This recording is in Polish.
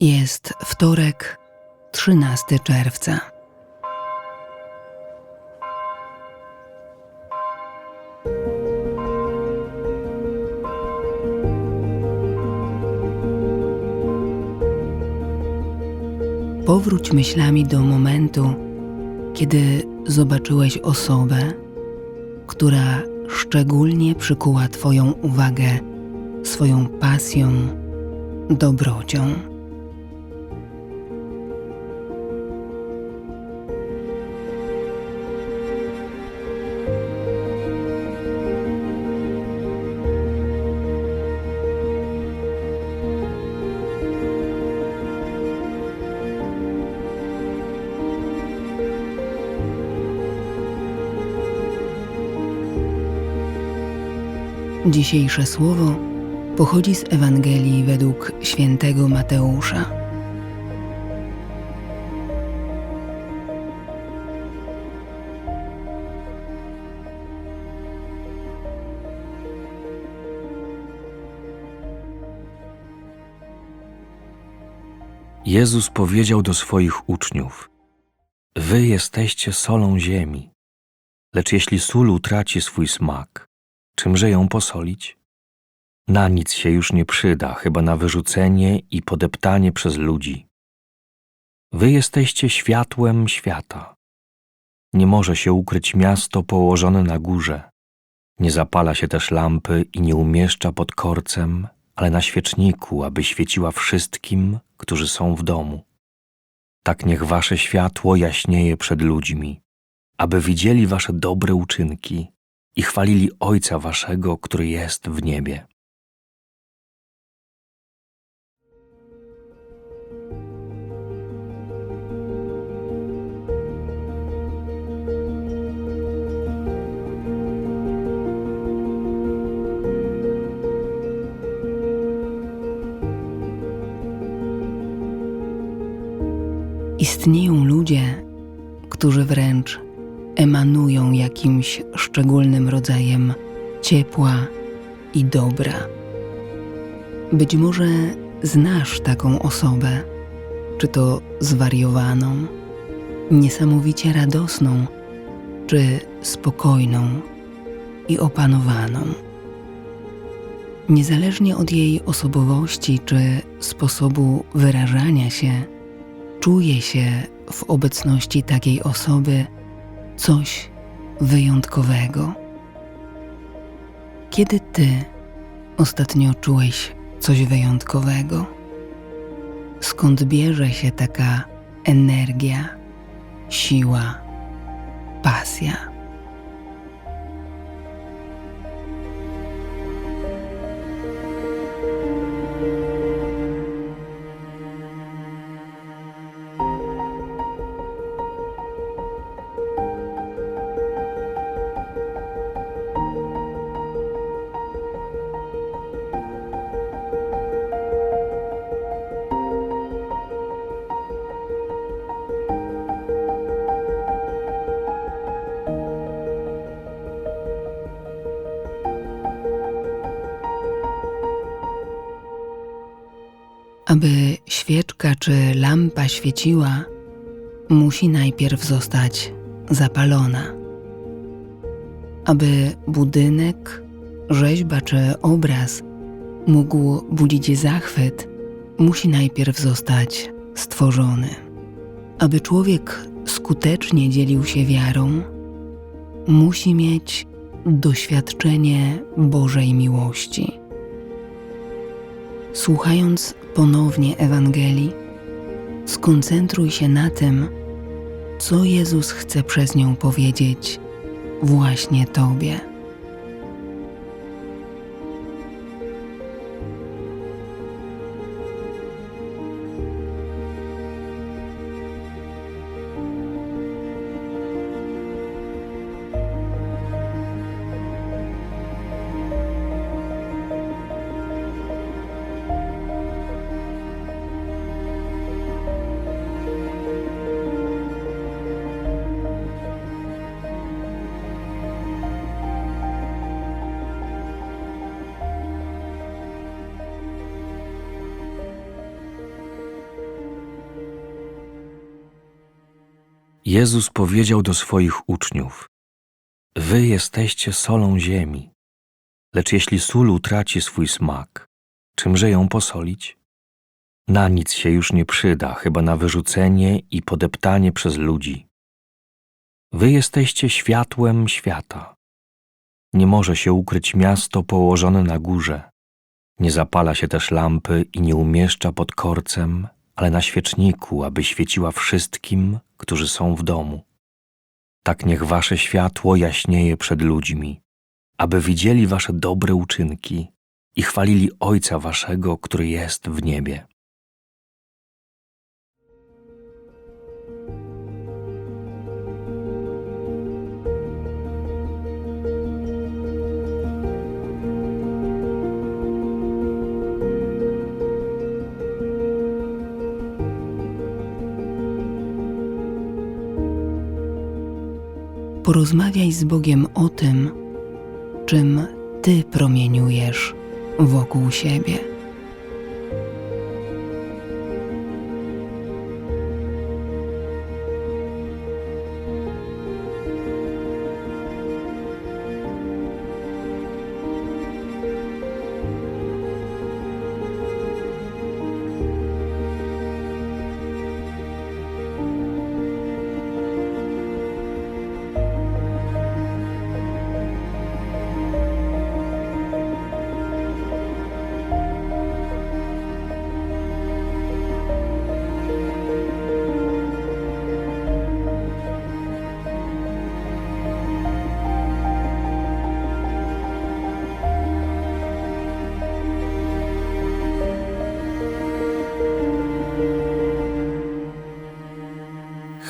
Jest wtorek, 13 czerwca. Powróć myślami do momentu, kiedy zobaczyłeś osobę, która szczególnie przykuła Twoją uwagę swoją pasją, dobrocią. Dzisiejsze słowo pochodzi z Ewangelii według świętego Mateusza. Jezus powiedział do swoich uczniów: Wy jesteście solą ziemi. Lecz jeśli sól utraci swój smak, czymże ją posolić? Na nic się już nie przyda, chyba na wyrzucenie i podeptanie przez ludzi. Wy jesteście światłem świata. Nie może się ukryć miasto położone na górze. Nie zapala się też lampy i nie umieszcza pod korcem, ale na świeczniku, aby świeciła wszystkim, którzy są w domu. Tak niech wasze światło jaśnieje przed ludźmi, aby widzieli wasze dobre uczynki i chwalili Ojca waszego, który jest w niebie. Istnieją ludzie, którzy wręcz emanują jakimś szczególnym rodzajem ciepła i dobra. Być może znasz taką osobę, czy to zwariowaną, niesamowicie radosną, czy spokojną i opanowaną. Niezależnie od jej osobowości czy sposobu wyrażania się, czuje się w obecności takiej osoby coś wyjątkowego. Kiedy ty ostatnio czułeś coś wyjątkowego? Skąd bierze się taka energia, siła, pasja? Aby świeczka czy lampa świeciła, musi najpierw zostać zapalona. Aby budynek, rzeźba czy obraz mógł budzić zachwyt, musi najpierw zostać stworzony. Aby człowiek skutecznie dzielił się wiarą, musi mieć doświadczenie Bożej miłości. Słuchając ponownie Ewangelii, skoncentruj się na tym, co Jezus chce przez nią powiedzieć właśnie Tobie. Jezus powiedział do swoich uczniów: Wy jesteście solą ziemi. Lecz jeśli sól utraci swój smak, czymże ją posolić? Na nic się już nie przyda, chyba na wyrzucenie i podeptanie przez ludzi. Wy jesteście światłem świata. Nie może się ukryć miasto położone na górze. Nie zapala się też lampy i nie umieszcza pod korcem, ale na świeczniku, aby świeciła wszystkim, którzy są w domu. Tak niech wasze światło jaśnieje przed ludźmi, aby widzieli wasze dobre uczynki i chwalili Ojca waszego, który jest w niebie. Porozmawiaj z Bogiem o tym, czym Ty promieniujesz wokół siebie.